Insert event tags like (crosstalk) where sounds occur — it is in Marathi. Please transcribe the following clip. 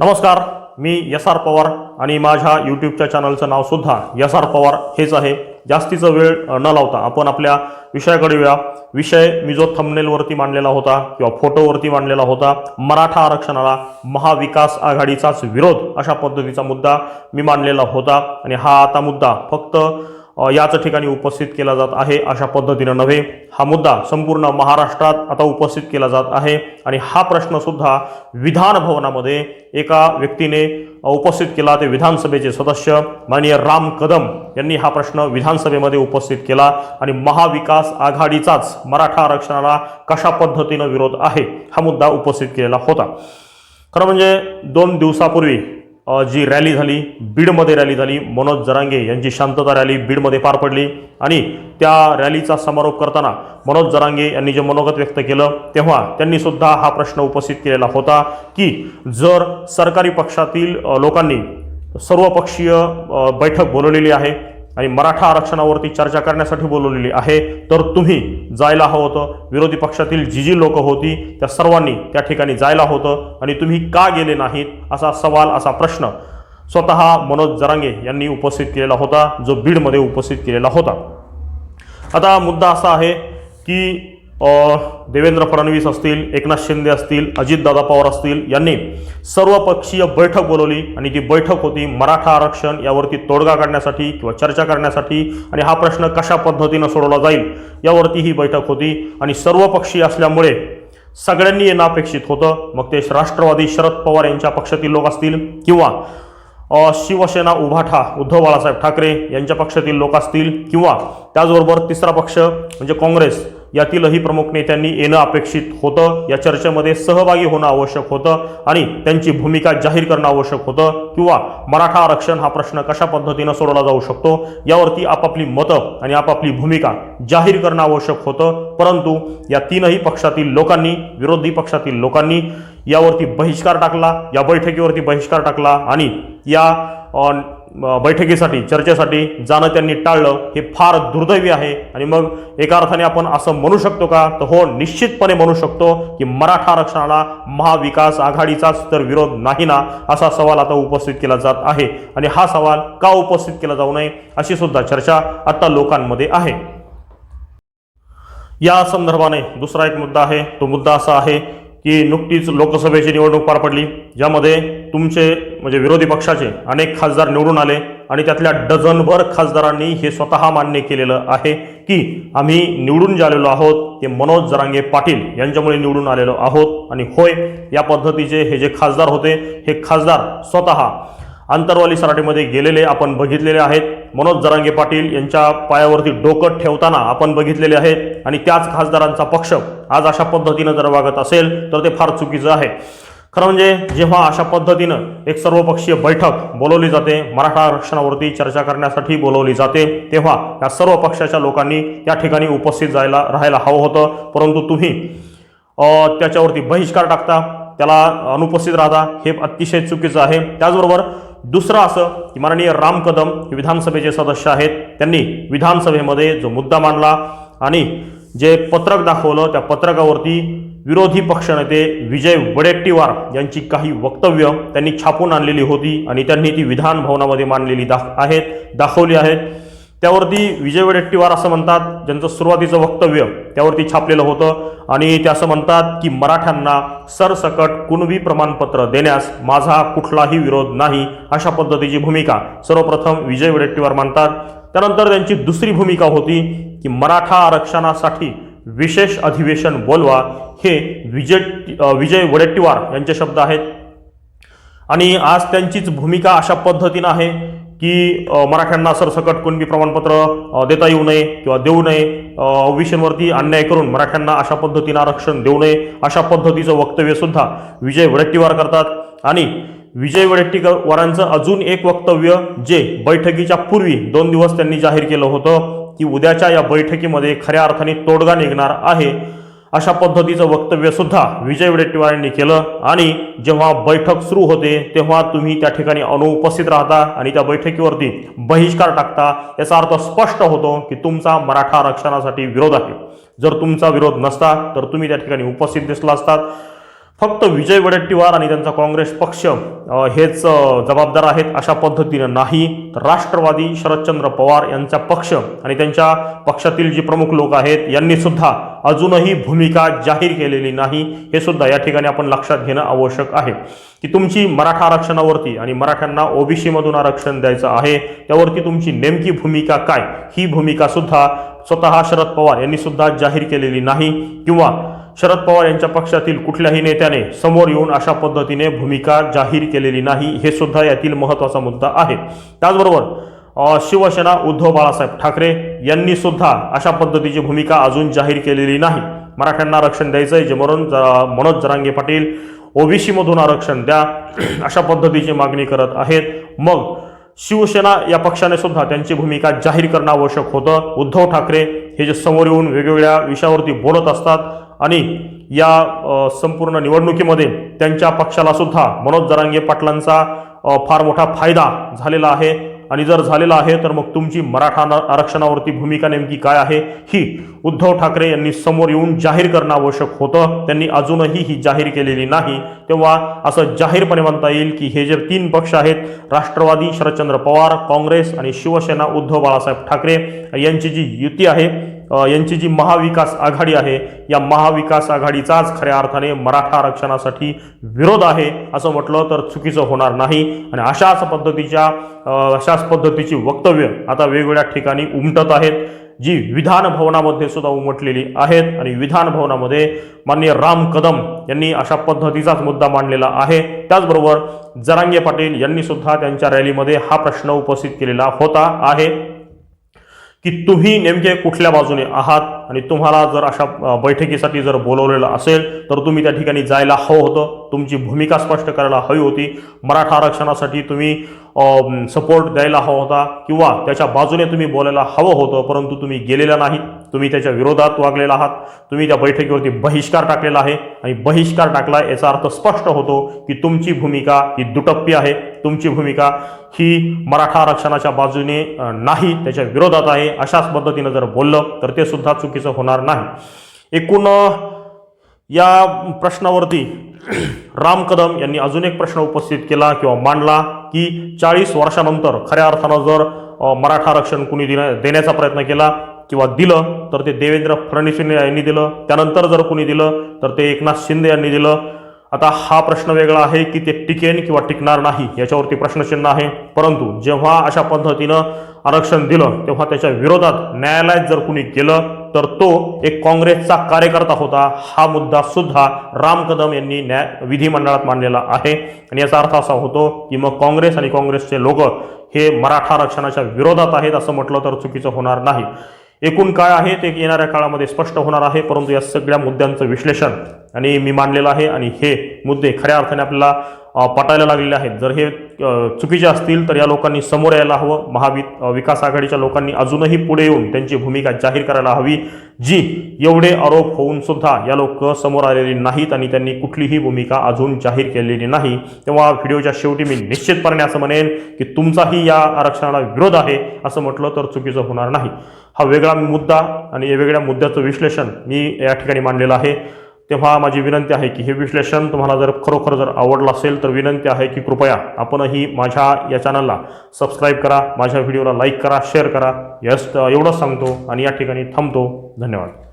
नमस्कार मी एस आर पवार आणि माझ्या यूट्यूबच्या चॅनलचं नावसुद्धा एस आर पवार हेच आहे. जास्तीचा वेळ न लावता आपण आपल्या विषयाकडे येऊया. विषय मी जो थंबनेलवरती मांडलेला होता किंवा फोटोवरती मांडलेला होता मराठा आरक्षणाला महाविकास आघाडीचाच विरोध अशा पद्धतीचा मुद्दा मी मांडलेला होता. आणि हा आता मुद्दा फक्त याच ठिकाणी उपस्थित केला जात आहे अशा पद्धतीनं नव्हे. हा मुद्दा संपूर्ण महाराष्ट्रात आता उपस्थित केला जात आहे आणि हा प्रश्नसुद्धा विधान भवनामध्ये एका व्यक्तीने उपस्थित केला ते विधानसभेचे सदस्य माननीय राम कदम यांनी हा प्रश्न विधानसभेमध्ये उपस्थित केला आणि महाविकास आघाडीचाच मराठा आरक्षणाला कशा पद्धतीनं विरोध आहे हा मुद्दा उपस्थित केलेला होता. खरं म्हणजे दोन दिवसापूर्वी जी रॅली झाली बीडमध्ये रॅली झाली मनोज जरांगे यांची शांतता रॅली बीडमध्ये पार पडली. आणि त्या रॅलीचा समारोप करताना मनोज जरांगे यांनी जे मनोगत व्यक्त केलं तेव्हा त्यांनी सुद्धा हा प्रश्न उपस्थित केलेला होता की जर सरकारी पक्षातील लोकांनी सर्वपक्षीय बैठक बोलवलेली आहे आणि मराठा आरक्षणावरती चर्चा करण्यासाठी बोलवलेली आहे. तर तुम्ही जायला हवं होतं. विरोधी पक्षातील जी जी लोकं होती त्या सर्वांनी त्या ठिकाणी जायला होतं. आणि तुम्ही का गेले नाहीत? असा सवाल असा प्रश्न स्वतः मनोज जरांगे यांनी उपस्थित केलेला होता जो बीडमध्ये उपस्थित केलेला होता. आता मुद्दा असा आहे की देवेंद्र फडणवीस असतील एकनाथ शिंदे असतील अजितदादा पवार असतील यांनी सर्वपक्षीय बैठक बोलवली आणि ती बैठक होती मराठा आरक्षण यावरती तोडगा काढण्यासाठी किंवा चर्चा करण्यासाठी आणि हा प्रश्न कशा पद्धतीनं सोडवला जाईल यावरती ही बैठक होती आणि सर्वपक्षीय असल्यामुळे सगळ्यांनी येणं अपेक्षित होतं. मग ते राष्ट्रवादी शरद पवार यांच्या पक्षातील लोक असतील किंवा शिवसेना उभाठा उद्धव बाळासाहेब ठाकरे यांच्या पक्षातील लोक असतील किंवा त्याचबरोबर तिसरा पक्ष म्हणजे काँग्रेस यातीलही प्रमुख नेत्यांनी येणं अपेक्षित होतं. या चर्चेमध्ये सहभागी होणं आवश्यक होतं आणि त्यांची भूमिका जाहीर करणं आवश्यक होतं किंवा मराठा आरक्षण हा प्रश्न कशा पद्धतीनं सोडवला जाऊ शकतो यावरती आपापली मतं आणि आपापली भूमिका जाहीर करणं आवश्यक होतं. परंतु या तीनही पक्षातील लोकांनी विरोधी पक्षातील लोकांनी यावरती बहिष्कार टाकला या बैठकीवरती बहिष्कार टाकला आणि या बैठकीसाठी चर्चेसाठी जाणं त्यांनी टाळलं हे फार दुर्दैवी आहे. आणि मग एका अर्थाने आपण असं म्हणू शकतो का? तर हो निश्चितपणे म्हणू शकतो की मराठा आरक्षणाला महाविकास आघाडीचाच तर विरोध नाही ना असा सवाल आता उपस्थित केला जात आहे. आणि हा सवाल का उपस्थित केला जाऊ नये अशी सुद्धा चर्चा आता लोकांमध्ये आहे. या संदर्भाने दुसरा एक मुद्दा आहे तो मुद्दा असा आहे की नुकतीच लोकसभेची निवडणूक पार पडली ज्यामध्ये तुमचे म्हणजे विरोधी पक्षाचे अनेक खासदार निवडून आले आणि त्यातल्या डझनभर खासदारांनी हे स्वतः मान्य केलेलं आहे की आम्ही निवडून जे आलेलो आहोत ते मनोज जरांगे पाटील यांच्यामुळे निवडून आलेलो आहोत. आणि होय या पद्धतीचे हे जे खासदार होते हे खासदार स्वतः आंतरवाली सराटीमध्ये गेलेले आपण बघितलेले आहेत. मनोज जरांगे पाटील यांच्या पायावरती डोकं ठेवताना आपण बघितलेले आहेत. आणि त्याच खासदारांचा पक्ष आज अशा पद्धतीनं जर वागत असेल तर ते फार चुकीचं आहे. खरं म्हणजे जेव्हा अशा पद्धतीनं एक सर्वपक्षीय बैठक बोलवली जाते मराठा आरक्षणावरती चर्चा करण्यासाठी बोलवली जाते तेव्हा या सर्व पक्षाच्या लोकांनी त्या ठिकाणी उपस्थित जायला राहायला हवं होतं. परंतु तुम्ही त्याच्यावरती बहिष्कार टाकता त्याला अनुपस्थित राहता हे अतिशय चुकीचं आहे. त्याचबरोबर दुसरं असं की माननीय राम कदम हे विधानसभेचे सदस्य आहेत त्यांनी विधानसभेमध्ये जो मुद्दा मांडला आणि जे पत्रक दाखवलं त्या पत्रकावरती विरोधी पक्षनेते विजय वडेट्टीवार यांची काही वक्तव्य त्यांनी छापून आणलेली होती आणि त्यांनी ती विधान भवनामध्ये मांडलेली दाख आहेत दाखवली आहेत. त्यावरती विजय वडेट्टीवार असं म्हणतात ज्यांचं सुरुवातीचं वक्तव्य त्यावरती छापलेलं होतं. आणि ते असं म्हणतात की मराठ्यांना सरसकट कुणबी प्रमाणपत्र देण्यास माझा कुठलाही विरोध नाही अशा पद्धतीची भूमिका सर्वप्रथम विजय वडेट्टीवार मानतात. त्यानंतर त्यांची दुसरी भूमिका होती की मराठा आरक्षणासाठी विशेष अधिवेशन बोलवा हे विजय विजय वडेट्टीवार यांचे शब्द आहेत. आणि आज त्यांचीच भूमिका अशा पद्धतीनं आहे की मराठ्यांना सरसकट कुणबी प्रमाणपत्र देता येऊ नये किंवा देऊ नये अ, ओबीसींवरती अन्याय करून मराठ्यांना अशा पद्धतीनं आरक्षण देऊ नये अशा पद्धतीचं वक्तव्यसुद्धा विजय वडेट्टीवार करतात. आणि विजय वडेट्टीवारांचं अजून एक वक्तव्य जे बैठकीच्या पूर्वी दोन दिवस त्यांनी जाहीर केलं होतं की उद्याच्या या बैठकीमध्ये खऱ्या अर्थाने तोडगा निघणार आहे. अशा पद्धतीचं वक्तव्य सुद्धा विजय वडेट्टीवार यांनी केलं. आणि जेव्हा बैठक सुरू होते तेव्हा तुम्ही त्या ठिकाणी अनुपस्थित राहता आणि त्या बैठकीवरती बहिष्कार टाकता याचा अर्थ स्पष्ट होतो की तुमचा मराठा आरक्षणासाठी विरोध आहे. जर तुमचा विरोध नसता तर तुम्ही त्या ठिकाणी उपस्थित दिसला असतात. फक्त विजय वडेट्टीवार आणि त्यांचा काँग्रेस पक्ष हेच जबाबदार आहेत अशा पद्धतीनं नाही. तर राष्ट्रवादी शरदचंद्र पवार यांचा पक्ष आणि त्यांच्या पक्षातील जी प्रमुख लोक आहेत यांनी सुद्धा अजूनही भूमिका जाहीर केलेली नाही. हे सुद्धा या ठिकाणी आपण लक्षात घेणं आवश्यक आहे. की तुमची मराठा आरक्षणावरती आणि मराठ्यांना ओबीसीमधून आरक्षण द्यायचं आहे त्यावरती तुमची नेमकी भूमिका काय? ही भूमिका सुद्धा स्वतः शरद पवार यांनी सुद्धा जाहीर केलेली नाही. किंवा शरद पवार यांच्या पक्षातील कुठल्याही नेत्याने समोर येऊन अशा पद्धतीने भूमिका जाहीर केलेली नाही हे सुद्धा यातील महत्त्वाचा मुद्दा आहे. त्याचबरोबर शिवसेना उद्धव बाळासाहेब ठाकरे यांनी सुद्धा अशा पद्धतीची भूमिका अजून जाहीर केलेली नाही. मराठ्यांना आरक्षण द्यायचंय जे म्हणून मनोज जरांगे पाटील ओबीसीमधून आरक्षण द्या (clears throat) अशा पद्धतीची मागणी करत आहेत. मग शिवसेना या पक्षाने सुद्धा त्यांची भूमिका जाहीर करणं आवश्यक होतं. उद्धव ठाकरे हे जे समोर येऊन वेगवेगळ्या विषयावरती बोलत असतात आणि या संपूर्ण निवडणुकीमध्ये त्यांच्या पक्षाला सुद्धा मनोज जरांगे पाटलांचा फार मोठा फायदा झालेला आहे. आणि जर झालेला आहे तर मग तुमची मराठा न- आरक्षणावरती भूमिका नेमकी काय आहे ही उद्धव ठाकरे यांनी समोर येऊन जाहीर करणं आवश्यक होतं. त्यांनी अजूनही ही जाहीर केलेली नाही. तेव्हा असं जाहीरपणे म्हणता येईल की हे जे तीन पक्ष आहेत राष्ट्रवादी शरदचंद्र पवार काँग्रेस आणि शिवसेना उद्धव बाळासाहेब ठाकरे यांची जी युती आहे यांची जी महाविकास आघाडी आहे या महाविकास आघाडीचाच खऱ्या अर्थाने मराठा आरक्षणासाठी विरोध आहे असं म्हटलं तर चुकीचं होणार नाही. आणि अशाच पद्धतीच्या अशाच पद्धतीची वक्तव्य आता वेगवेगळ्या ठिकाणी उमटत आहेत. जी विधान भवनामध्ये सुद्धा उमटलेली आहेत आणि विधान भवनामध्ये माननीय राम कदम यांनी अशा पद्धतीचाच मुद्दा मांडलेला आहे. त्याचबरोबर जरांगे पाटील यांनी सुद्धा त्यांच्या रॅलीमध्ये हा प्रश्न उपस्थित केलेला होता आहे. की तुम्ही नेमके कुठल्या बाजूने आहात? आणि तुम्हाला जर अशा बैठकीसाठी जर बोलवलेलं असेल तर तुम्ही त्या ठिकाणी जायला हवं होतं. तुमची भूमिका स्पष्ट करायला हवी होती. मराठा आरक्षणासाठी तुम्ही सपोर्ट द्यायला हवा होता किंवा त्याच्या बाजूने तुम्ही बोलायला हवं होतं परंतु तुम्ही गेलेला नाही. तुम्ही त्याच्या विरोधात वागलेला आहात. तुम्ही त्या बैठकीवरती बहिष्कार टाकलेला आहे आणि बहिष्कार टाकला याचा अर्थ स्पष्ट होतो की तुमची भूमिका ही दुटप्पी आहे. तुमची भूमिका ही मराठा आरक्षणाच्या बाजूने नाही त्याच्या विरोधात आहे. अशाच पद्धतीनं जर बोललं तर ते सुद्धा चुकी चुकीचं होणार नाही. एकूण या प्रश्नावरती (clears throat) राम कदम यांनी अजून एक प्रश्न उपस्थित केला किंवा मांडला की चाळीस वर्षानंतर खऱ्या अर्थानं जर मराठा आरक्षण कुणी दिना देण्याचा प्रयत्न केला किंवा दिलं तर ते देवेंद्र फडणवीस यांनी दिलं. त्यानंतर जर कुणी दिलं तर ते एकनाथ शिंदे यांनी दिलं. आता हा प्रश्न वेगळा आहे की ते टिकेन किंवा टिकणार नाही याच्यावरती प्रश्नचिन्ह आहे. परंतु जेव्हा अशा पद्धतीनं आरक्षण दिलं तेव्हा त्याच्या विरोधात न्यायालयात जर कुणी गेलं तर तो एक काँग्रेसचा कार्यकर्ता होता. हा मुद्दा सुद्धा राम कदम यांनी न्याय विधिमंडळात मांडलेला आहे. आणि याचा अर्थ असा होतो की मग काँग्रेस आणि काँग्रेसचे लोक हे मराठा आरक्षणाच्या विरोधात आहेत असं म्हटलं तर चुकीचं होणार नाही. एकूण काय आहे ते येणाऱ्या काळामध्ये स्पष्ट होणार आहे परंतु या सगळ्या मुद्द्यांचं विश्लेषण आणि मी मांडलेलं आहे आणि हे मुद्दे खऱ्या अर्थाने आपल्याला पटायला लागलेले आहेत. जर हे चुकीचे असतील तर या लोकांनी समोर यायला हवं. महावि विकास आघाडीच्या लोकांनी अजूनही पुढे येऊन त्यांची भूमिका जाहीर करायला हवी जी एवढे आरोप होऊन सुद्धा या लोक समोर आलेली नाहीत आणि त्यांनी कुठलीही भूमिका अजून जाहीर केलेली नाही. तेव्हा व्हिडिओच्या शेवटी मी निश्चितपणे असं म्हणेन की तुमचाही या आरक्षणाला विरोध आहे असं म्हटलं तर चुकीचं होणार नाही. हा वेगळा मुद्दा आणि या वेगळ्या मुद्द्याचं विश्लेषण मी या ठिकाणी मांडलेलं आहे. तेव्हा माझी विनंती आहे की हे विश्लेषण तुम्हाला जर खरोखर जर आवडलं असेल तर विनंती आहे की कृपया आपणही माझ्या या चॅनलला सबस्क्राईब करा माझ्या व्हिडिओला लाईक करा शेअर करा. यस एवढंच सांगतो आणि या ठिकाणी थांबतो. धन्यवाद.